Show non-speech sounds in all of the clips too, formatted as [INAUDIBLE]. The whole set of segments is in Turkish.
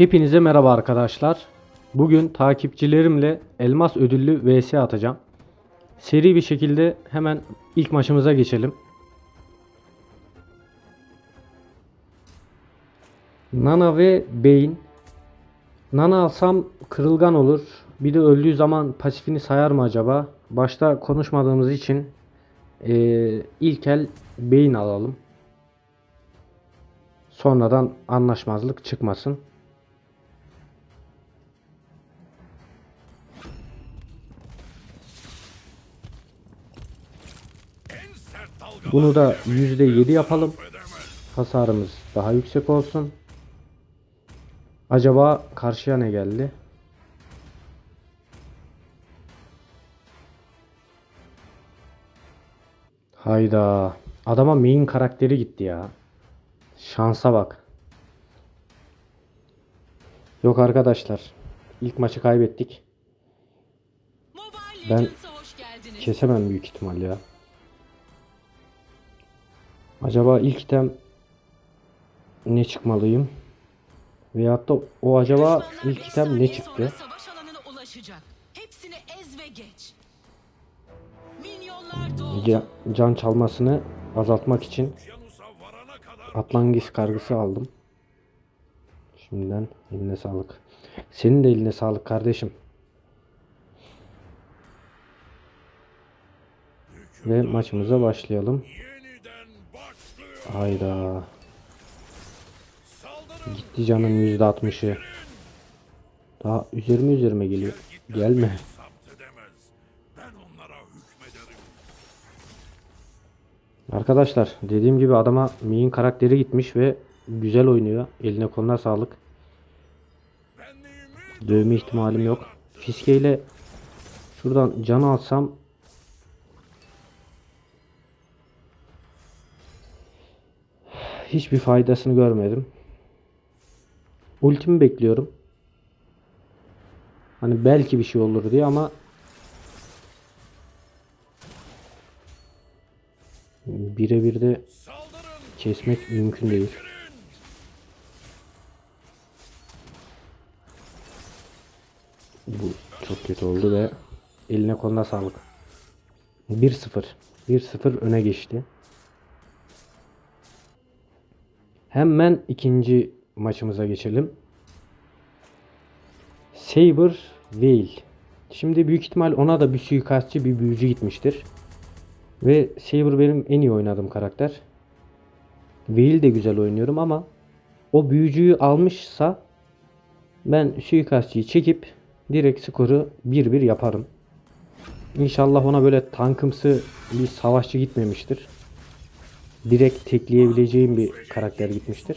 Hepinize merhaba arkadaşlar. Bugün takipçilerimle elmas ödüllü vs atacağım. Seri bir şekilde hemen ilk maçımıza geçelim. Nana ve Beyin. Nana alsam kırılgan olur. Bir de öldüğü zaman pasifini sayar mı acaba? Başta konuşmadığımız için eee ilk el Beyin alalım. Sonradan anlaşmazlık çıkmasın. Bunu da %7 yapalım. Hasarımız daha yüksek olsun. Acaba karşıya ne geldi? Hayda. Adama main karakteri gitti ya. Şansa bak. Yok arkadaşlar. İlk maçı kaybettik. Ben. Kesemem büyük ihtimal ya. Acaba ilk item ne çıkmalıyım? Veyahut da o acaba ilk item ne çıktı? sonra Savaş alanına ulaşacak. Hepsini ez ve geç. Minyonlar doldu. Ca- Can çalmasını azaltmak için Atlantis kargısı aldım. Şimdiden eline sağlık. Senin de eline sağlık kardeşim. Ve maçımıza başlayalım. Hayda. Gitti canın %60'ı. Daha üzerime üzerime geliyor. Gelme. Arkadaşlar dediğim gibi adama Mi'in karakteri gitmiş ve güzel oynuyor. Eline koluna sağlık. Dövme ihtimalim yok. Fiske ile şuradan can alsam hiçbir faydasını görmedim. Ultimi bekliyorum. Hani belki bir şey olur diye ama birebir de kesmek mümkün değil. Bu çok kötü oldu ve eline koluna sağlık. 1-0. 1-0 öne geçti. Hemen ikinci maçımıza geçelim. Saber Veil. Şimdi büyük ihtimal ona da bir suikastçı bir büyücü gitmiştir. Ve Saber benim en iyi oynadığım karakter. Veil de güzel oynuyorum ama o büyücüyü almışsa ben suikastçıyı çekip direkt skoru 1-1 yaparım. İnşallah ona böyle tankımsı bir savaşçı gitmemiştir. Direkt tekleyebileceğim bir karakter gitmiştir.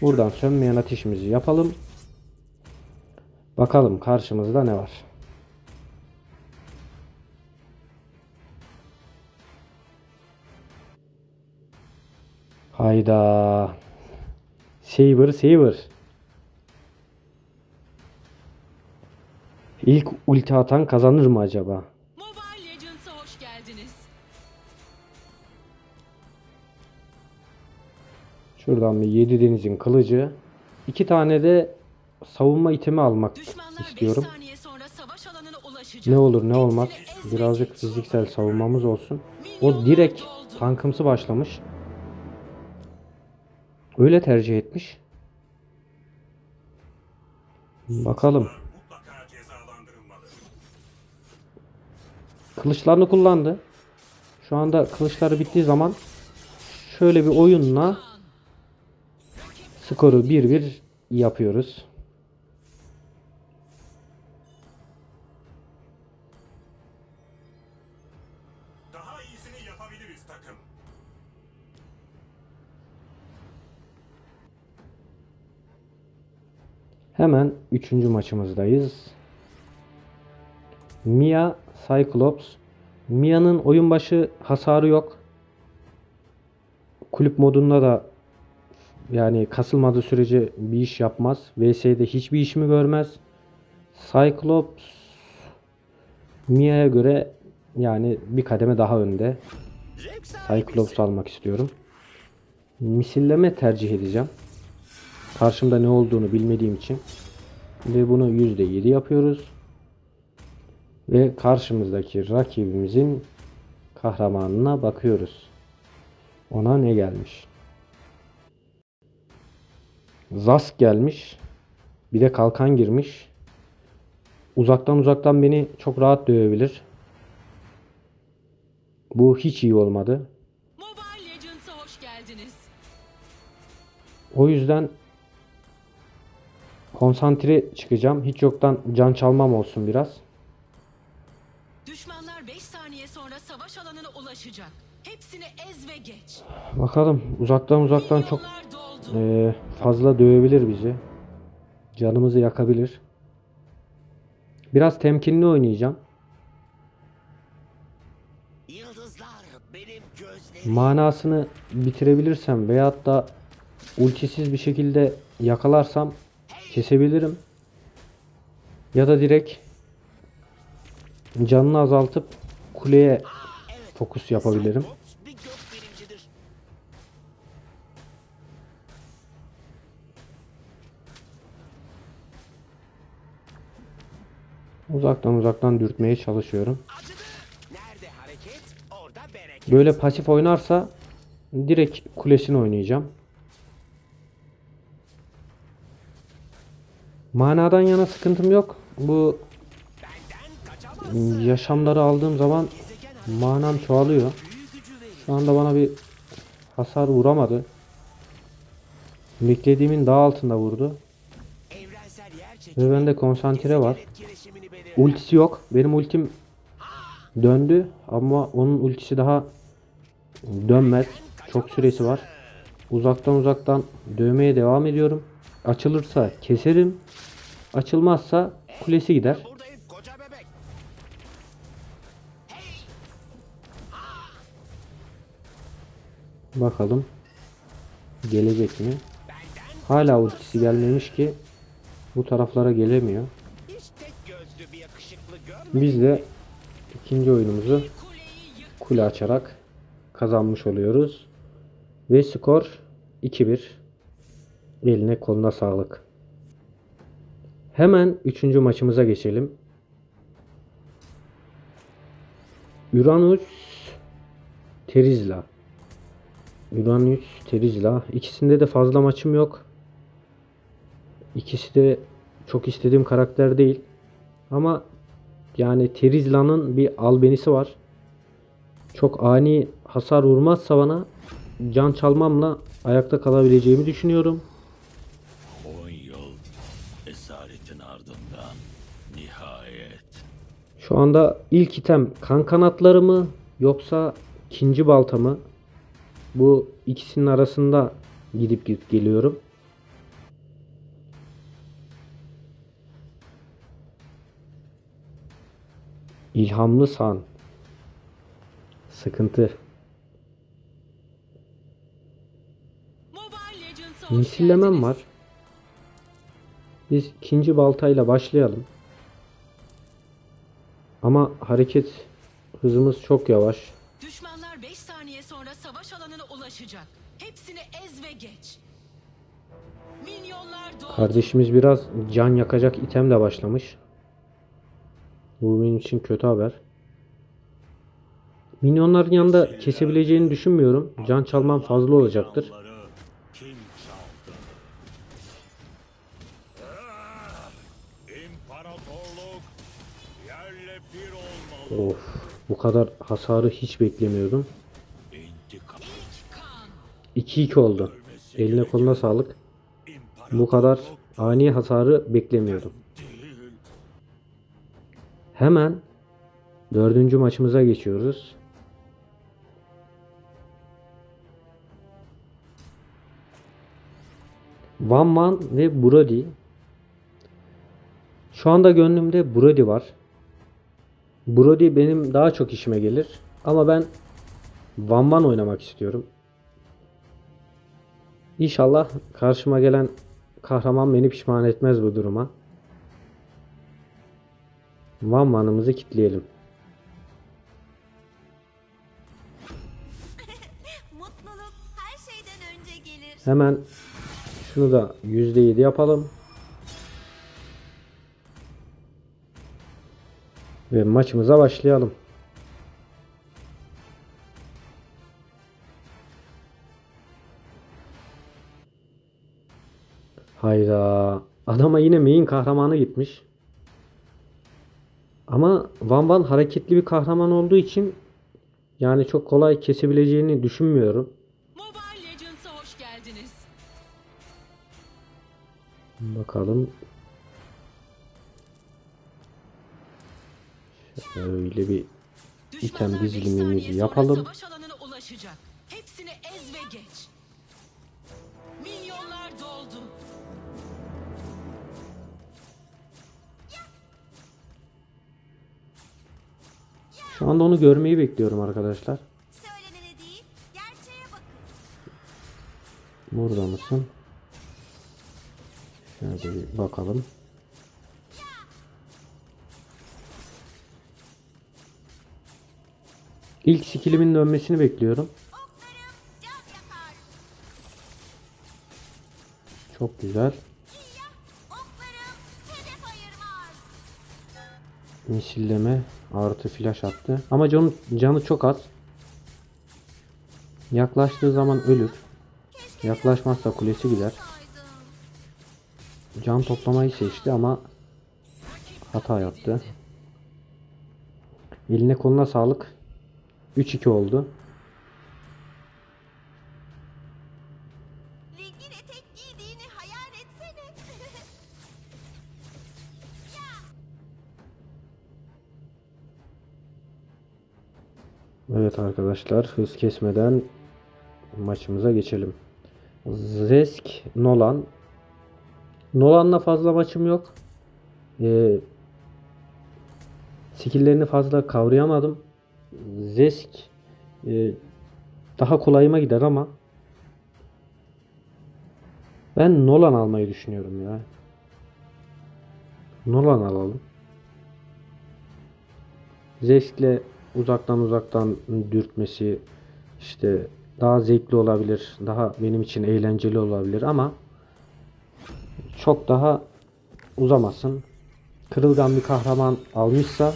Buradan sönmeyen ateşimizi yapalım. Bakalım karşımızda ne var. Hayda. Saber Saber. İlk ulti atan kazanır mı acaba? Şuradan bir yedi denizin kılıcı. iki tane de savunma itemi almak Düşmanlar istiyorum. 5 saniye sonra savaş alanına ulaşacak. Ne olur ne olmaz. Birazcık fiziksel savunmamız olsun. O direkt tankımsı başlamış. Öyle tercih etmiş. Bakalım. Kılıçlarını kullandı. Şu anda kılıçları bittiği zaman şöyle bir oyunla skoru 1-1 yapıyoruz. Daha iyisini yapabiliriz takım. Hemen üçüncü maçımızdayız. Mia Cyclops. Mia'nın oyun başı hasarı yok. Kulüp modunda da yani kasılmadığı sürece bir iş yapmaz. VS'de hiçbir işimi görmez. Cyclops Mia'ya göre yani bir kademe daha önde. Cyclops almak istiyorum. Misilleme tercih edeceğim. Karşımda ne olduğunu bilmediğim için. Ve bunu %7 yapıyoruz. Ve karşımızdaki rakibimizin kahramanına bakıyoruz. Ona ne gelmiş? Zask gelmiş. Bir de kalkan girmiş. Uzaktan uzaktan beni çok rahat dövebilir. Bu hiç iyi olmadı. O yüzden konsantre çıkacağım. Hiç yoktan can çalmam olsun biraz. Düşmanlar 5 saniye sonra savaş alanına ulaşacak. Hepsini ez ve geç. Bakalım uzaktan uzaktan çok Milyonlar doldu. Eee, fazla dövebilir bizi. Canımızı yakabilir. Biraz temkinli oynayacağım. Manasını bitirebilirsem veyahut da ultisiz bir şekilde yakalarsam kesebilirim. Ya da direkt canını azaltıp kuleye fokus yapabilirim. Uzaktan uzaktan dürtmeye çalışıyorum. Böyle pasif oynarsa direkt kulesini oynayacağım. Manadan yana sıkıntım yok. Bu yaşamları aldığım zaman manam çoğalıyor. Şu anda bana bir hasar vuramadı. Beklediğimin daha altında vurdu. Ve bende konsantre var. Ultisi yok. Benim ultim döndü ama onun ultisi daha dönmez. Çok süresi var. Uzaktan uzaktan dövmeye devam ediyorum. Açılırsa keserim. Açılmazsa kulesi gider. Bakalım gelecek mi? Hala ultisi gelmemiş ki bu taraflara gelemiyor. Biz de ikinci oyunumuzu kule açarak kazanmış oluyoruz. Ve skor 2-1. Eline koluna sağlık. Hemen üçüncü maçımıza geçelim. Uranus Terizla. Uranus Terizla. İkisinde de fazla maçım yok. İkisi de çok istediğim karakter değil. Ama yani Terizla'nın bir albenisi var. Çok ani hasar vurmazsa bana can çalmamla ayakta kalabileceğimi düşünüyorum. 10 yıl esaretin ardından nihayet Şu anda ilk item kan kanatları mı yoksa ikinci balta mı? Bu ikisinin arasında gidip gidip geliyorum. İlhamlı san. Sıkıntı. Misillemem var. Biz ikinci baltayla başlayalım. Ama hareket hızımız çok yavaş. Düşmanlar 5 saniye sonra savaş alanına ulaşacak. Hepsini ez ve geç. Kardeşimiz biraz can yakacak itemle başlamış. Bu benim için kötü haber. Minyonların yanında kesebileceğini düşünmüyorum. Can çalmam fazla olacaktır. Of, bu kadar hasarı hiç beklemiyordum. İntikam İlk kan. 2-2 oldu. Eline koluna sağlık. Bu kadar ani hasarı beklemiyordum. Hemen dördüncü maçımıza geçiyoruz. Van Van ve Brody. Şu anda gönlümde Brody var. Brody benim daha çok işime gelir. Ama ben Van Van oynamak istiyorum. İnşallah karşıma gelen kahraman beni pişman etmez bu duruma. Van Van'ımızı kitleyelim. [LAUGHS] Hemen Şunu da %7 yapalım. Ve maçımıza başlayalım. Hayda. Adama yine main kahramanı gitmiş. Ama Van Van hareketli bir kahraman olduğu için yani çok kolay kesebileceğini düşünmüyorum. Mobile Legends'a hoş geldiniz. Bakalım. Şöyle bir beş dizilimimizi yapalım. Hepsini ez ve geç. Şu anda onu görmeyi bekliyorum arkadaşlar. Burada mısın? Şöyle bir bakalım. İlk skillimin dönmesini bekliyorum. Çok güzel. Misilleme artı flash attı. Ama canı, canı çok az. Yaklaştığı zaman ölür. Yaklaşmazsa kulesi gider. Can toplamayı seçti ama hata yaptı. Eline koluna sağlık. 3-2 oldu. Evet arkadaşlar hız kesmeden maçımıza geçelim. Zesk Nolan. Nolan'la fazla maçım yok. Ee, skill'lerini fazla kavrayamadım. Zesk e, daha kolayıma gider ama ben Nolan almayı düşünüyorum ya. Nolan alalım. Zesk'le uzaktan uzaktan dürtmesi işte daha zevkli olabilir. Daha benim için eğlenceli olabilir ama çok daha uzamasın. Kırılgan bir kahraman almışsa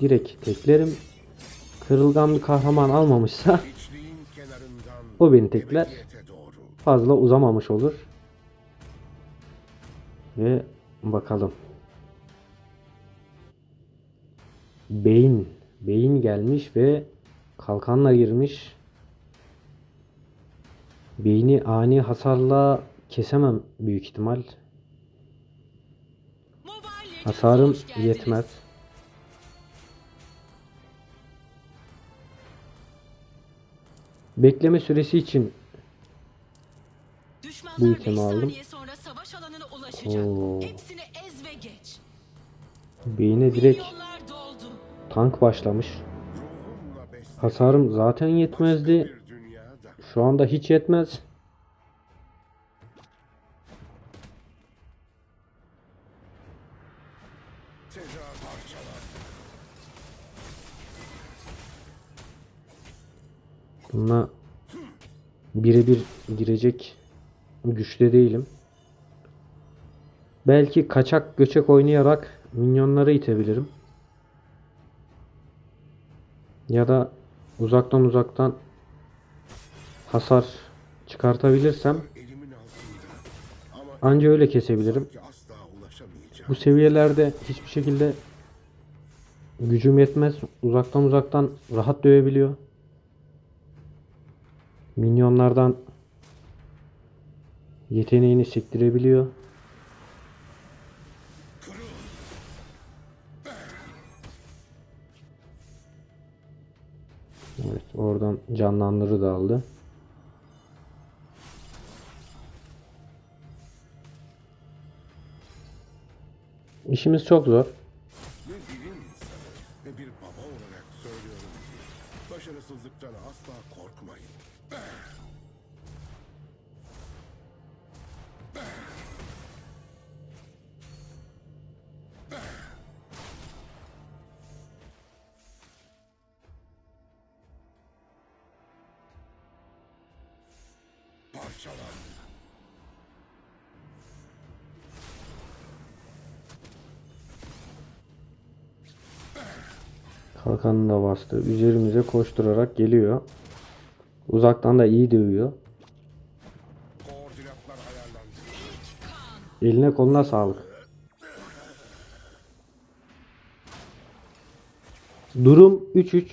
direkt teklerim. Kırılgan bir kahraman almamışsa [LAUGHS] o beni tekler. Fazla uzamamış olur. Ve bakalım. Beyin. Beyin gelmiş ve kalkanla girmiş. Beyni ani hasarla kesemem büyük ihtimal. Hasarım yetmez. Bekleme süresi için Bu 5 itemi aldım. saniye sonra savaş alanına ulaşacak. Oo. Hepsini ez ve geç. beyine direkt. Tank başlamış. Hasarım zaten yetmezdi. Şu anda hiç yetmez. Bununla birebir girecek güçte değilim. Belki kaçak göçek oynayarak minyonları itebilirim. Ya da uzaktan uzaktan hasar çıkartabilirsem anca öyle kesebilirim. Bu seviyelerde hiçbir şekilde gücüm yetmez. Uzaktan uzaktan rahat dövebiliyor. Minyonlardan yeteneğini sektirebiliyor. Oradan canlandırı da aldı. İşimiz çok zor. Başarısızlıktan asla korkmayın. Kalkanını da bastı. Üzerimize koşturarak geliyor. Uzaktan da iyi dövüyor. Eline koluna sağlık. Durum 3-3.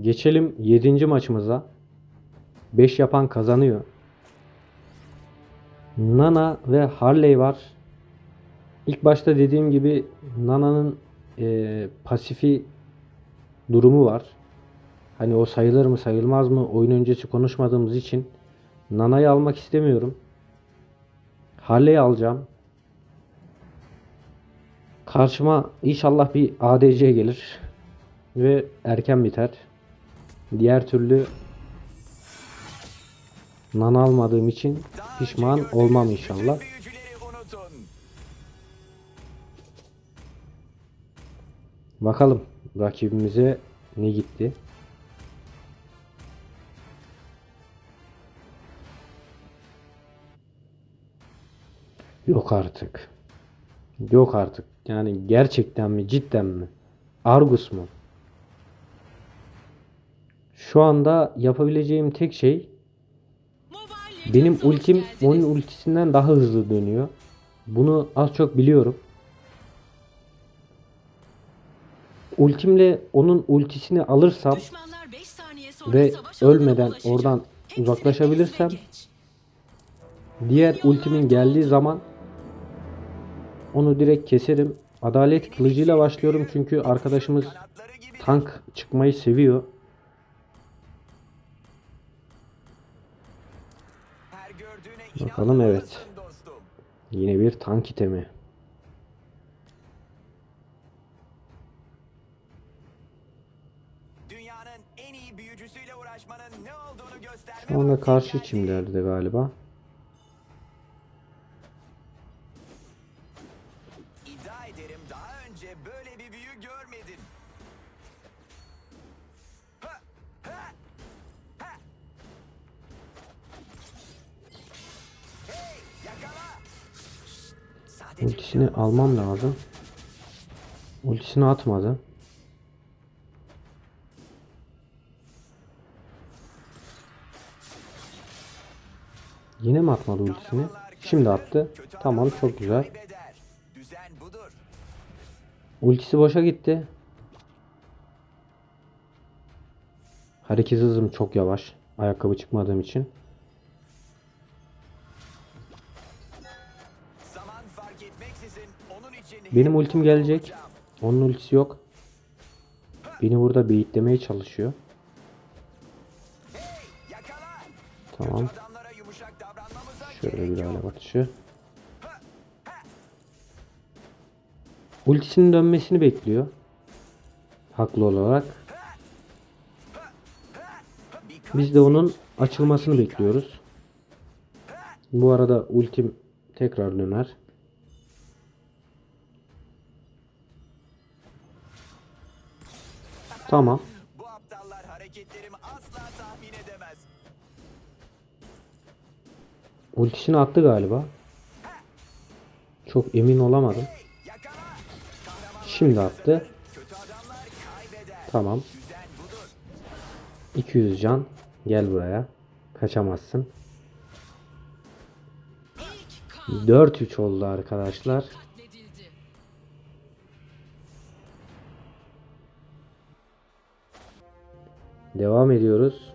Geçelim 7. maçımıza. 5 yapan kazanıyor. Nana ve Harley var. İlk başta dediğim gibi Nana'nın eee, pasifi durumu var. Hani o sayılır mı sayılmaz mı oyun öncesi konuşmadığımız için Nana'yı almak istemiyorum. Harley'i alacağım. Karşıma inşallah bir ADC gelir. Ve erken biter. Diğer türlü Nana almadığım için pişman olmam inşallah. Bakalım rakibimize ne gitti. Yok artık. Yok artık. Yani gerçekten mi cidden mi? Argus mu? Şu anda yapabileceğim tek şey benim ultim onun ultisinden daha hızlı dönüyor. Bunu az çok biliyorum. Ultimle onun ultisini alırsam Düşmanlar 5 saniye sonra ve ölmeden oradan uzaklaşabilirsem diğer ultimin geldiği zaman onu direkt keserim. Adalet kılıcıyla başlıyorum çünkü arkadaşımız tank çıkmayı seviyor. Bakalım, evet. Yine bir tank itemi. Şu anda karşı çimlerde galiba. İddia ederim daha önce böyle bir büyü görmedin. Ha, ha, ha. Hey, yakala. Şşt, Sadece Ultisini almam lazım. Ultisini atmadı. Yine mi atmadı ultisini? Şimdi attı. Tamam çok güzel. Ultisi boşa gitti. Hareket hızım çok yavaş. Ayakkabı çıkmadığım için. Benim ultim gelecek. Onun ultisi yok. Beni burada beyitlemeye çalışıyor. Tamam. Şöyle bir alev atışı. Ultisinin dönmesini bekliyor. Haklı olarak. Biz de onun açılmasını bekliyoruz. Bu arada ultim tekrar döner. Tamam. Ultisini attı galiba. Çok emin olamadım. Şimdi attı. Tamam. Düzen budur. 200 can. Gel buraya. Kaçamazsın. İlk kan 4-3 oldu arkadaşlar. Devam ediyoruz.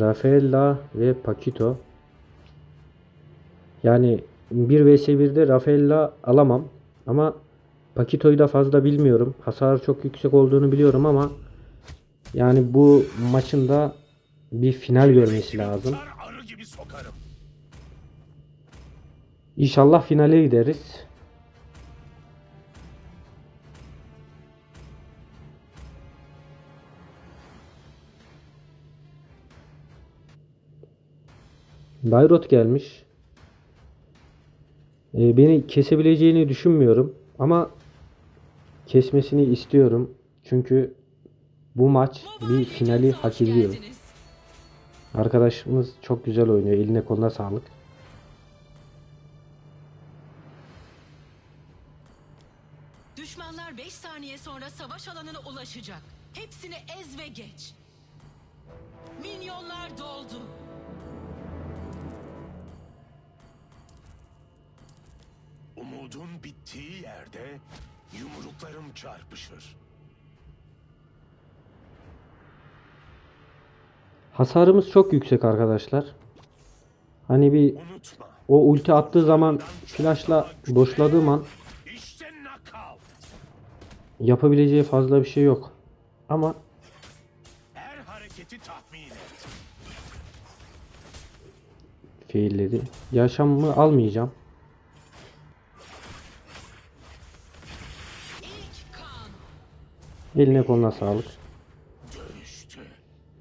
Rafaela ve Paquito. Yani 1 vs 1'de Rafaela alamam. Ama Paquito'yu da fazla bilmiyorum. Hasar çok yüksek olduğunu biliyorum ama yani bu maçın da bir final görmesi lazım. İnşallah finale gideriz. Dairot gelmiş. Ee, beni kesebileceğini düşünmüyorum ama kesmesini istiyorum. Çünkü bu maç bir finali hak ediyor. Arkadaşımız çok güzel oynuyor. Eline koluna sağlık. saniye sonra savaş alanına ulaşacak. Hepsini ez ve geç. Umudun bittiği yerde yumruklarım çarpışır. Hasarımız çok yüksek arkadaşlar. Hani bir Unutma. o ulti attığı zaman flashla boşladığım an İşte yapabileceği fazla bir şey yok. Ama Her hareketi tahmin et. failledi. Yaşamımı almayacağım. Eline koluna sağlık.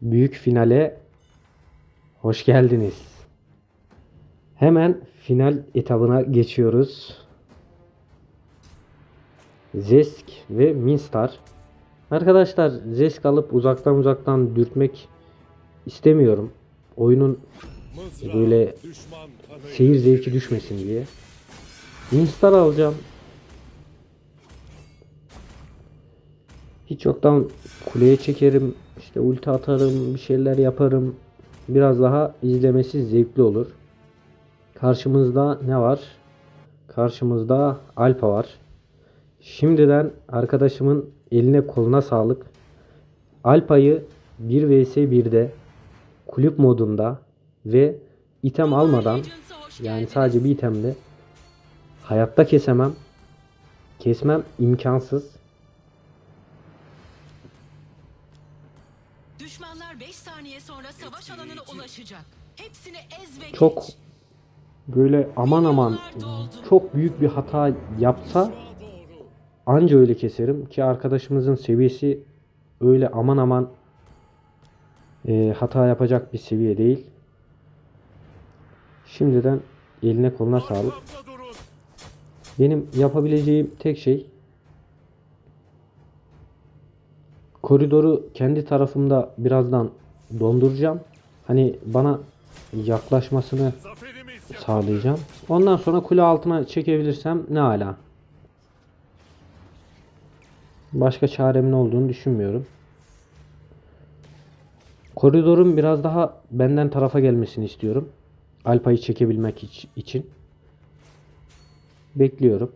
Büyük finale hoş geldiniz. Hemen final etabına geçiyoruz. Zesk ve Minstar. Arkadaşlar Zesk alıp uzaktan uzaktan dürtmek istemiyorum. Oyunun böyle seyir zevki düşmesin diye. Minstar alacağım. Hiç yoktan kuleye çekerim, işte ulti atarım, bir şeyler yaparım. Biraz daha izlemesi zevkli olur. Karşımızda ne var? Karşımızda Alpa var. Şimdiden arkadaşımın eline koluna sağlık. Alpa'yı 1 vs 1'de kulüp modunda ve item almadan yani sadece bir itemle hayatta kesemem. Kesmem imkansız. Sonra savaş alanına ulaşacak. Hepsini ez ve Çok geç. böyle aman aman çok büyük bir hata yapsa anca öyle keserim ki arkadaşımızın seviyesi öyle aman aman e, hata yapacak bir seviye değil. Şimdiden eline koluna sağlık. Benim yapabileceğim tek şey koridoru kendi tarafımda birazdan donduracağım. Hani bana yaklaşmasını sağlayacağım. Ondan sonra kule altına çekebilirsem ne ala. Başka çaremin olduğunu düşünmüyorum. Koridorun biraz daha benden tarafa gelmesini istiyorum. Alpa'yı çekebilmek iç- için. Bekliyorum.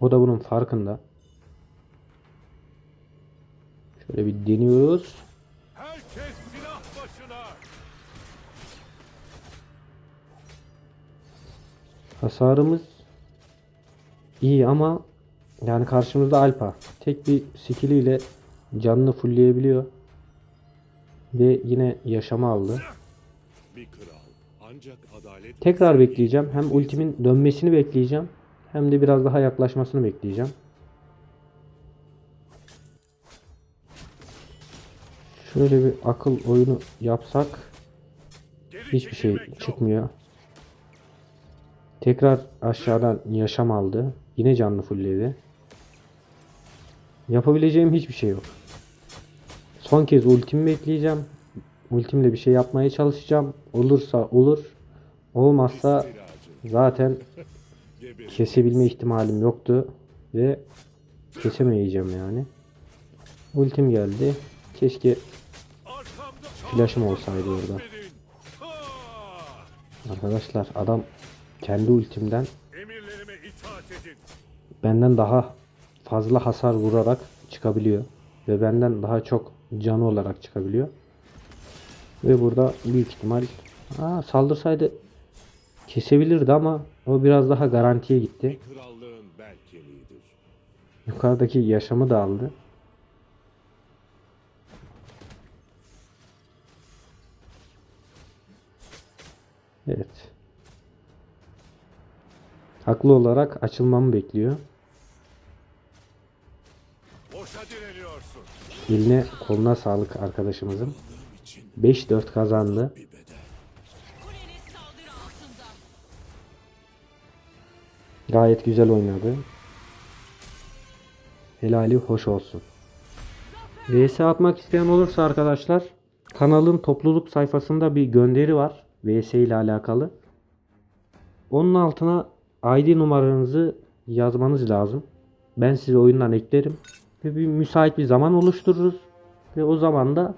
O da bunun farkında. Şöyle bir deniyoruz. Hasarımız iyi ama yani karşımızda Alpa. Tek bir skilliyle canını fullleyebiliyor. Ve yine yaşama aldı. Tekrar bekleyeceğim. Hem ultimin dönmesini bekleyeceğim. Hem de biraz daha yaklaşmasını bekleyeceğim. Şöyle bir akıl oyunu yapsak hiçbir şey çıkmıyor. Tekrar aşağıdan yaşam aldı. Yine canlı fullledi. Yapabileceğim hiçbir şey yok. Son kez ultimi bekleyeceğim. Ultimle bir şey yapmaya çalışacağım. Olursa olur. Olmazsa zaten kesebilme ihtimalim yoktu. Ve kesemeyeceğim yani. Ultim geldi. Keşke flash'ım olsaydı orada. Arkadaşlar adam kendi ultimden benden daha fazla hasar vurarak çıkabiliyor. Ve benden daha çok canı olarak çıkabiliyor. Ve burada büyük ihtimal Aa, saldırsaydı kesebilirdi ama o biraz daha garantiye gitti. Yukarıdaki yaşamı da aldı. Evet. Haklı olarak açılmamı bekliyor. Boşa direniyorsun. Eline koluna sağlık arkadaşımızın. 5-4 kazandı. Gayet güzel oynadı. Helali hoş olsun. VS atmak isteyen olursa arkadaşlar kanalın topluluk sayfasında bir gönderi var. VS ile alakalı. Onun altına ID numaranızı yazmanız lazım. Ben size oyundan eklerim. Ve bir müsait bir zaman oluştururuz. Ve o zaman da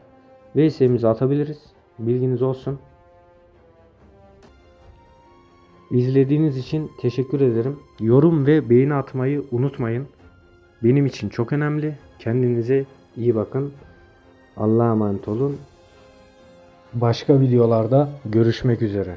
VS'mizi atabiliriz. Bilginiz olsun. İzlediğiniz için teşekkür ederim. Yorum ve beğeni atmayı unutmayın. Benim için çok önemli. Kendinize iyi bakın. Allah'a emanet olun. Başka videolarda görüşmek üzere.